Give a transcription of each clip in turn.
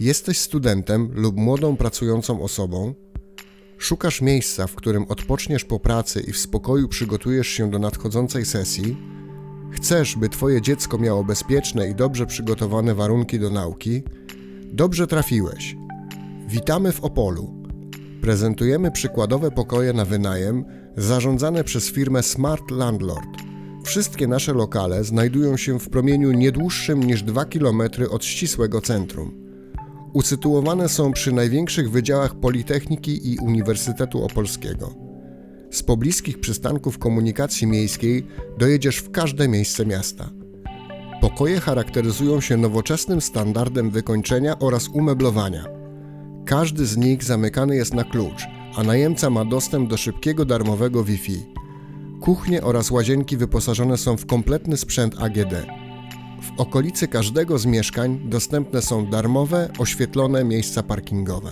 Jesteś studentem lub młodą pracującą osobą? Szukasz miejsca, w którym odpoczniesz po pracy i w spokoju przygotujesz się do nadchodzącej sesji? Chcesz, by Twoje dziecko miało bezpieczne i dobrze przygotowane warunki do nauki? Dobrze trafiłeś. Witamy w Opolu. Prezentujemy przykładowe pokoje na wynajem zarządzane przez firmę Smart Landlord. Wszystkie nasze lokale znajdują się w promieniu nie dłuższym niż 2 km od ścisłego centrum. Usytuowane są przy największych wydziałach Politechniki i Uniwersytetu Opolskiego. Z pobliskich przystanków komunikacji miejskiej dojedziesz w każde miejsce miasta. Pokoje charakteryzują się nowoczesnym standardem wykończenia oraz umeblowania. Każdy z nich zamykany jest na klucz, a najemca ma dostęp do szybkiego darmowego Wi-Fi. Kuchnie oraz łazienki wyposażone są w kompletny sprzęt AGD. W okolicy każdego z mieszkań dostępne są darmowe, oświetlone miejsca parkingowe.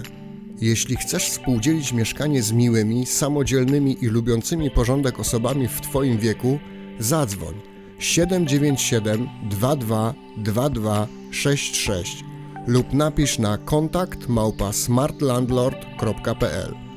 Jeśli chcesz współdzielić mieszkanie z miłymi, samodzielnymi i lubiącymi porządek osobami w Twoim wieku, zadzwoń 797 22 22 66 lub napisz na kontakt małpa smartlandlord.pl.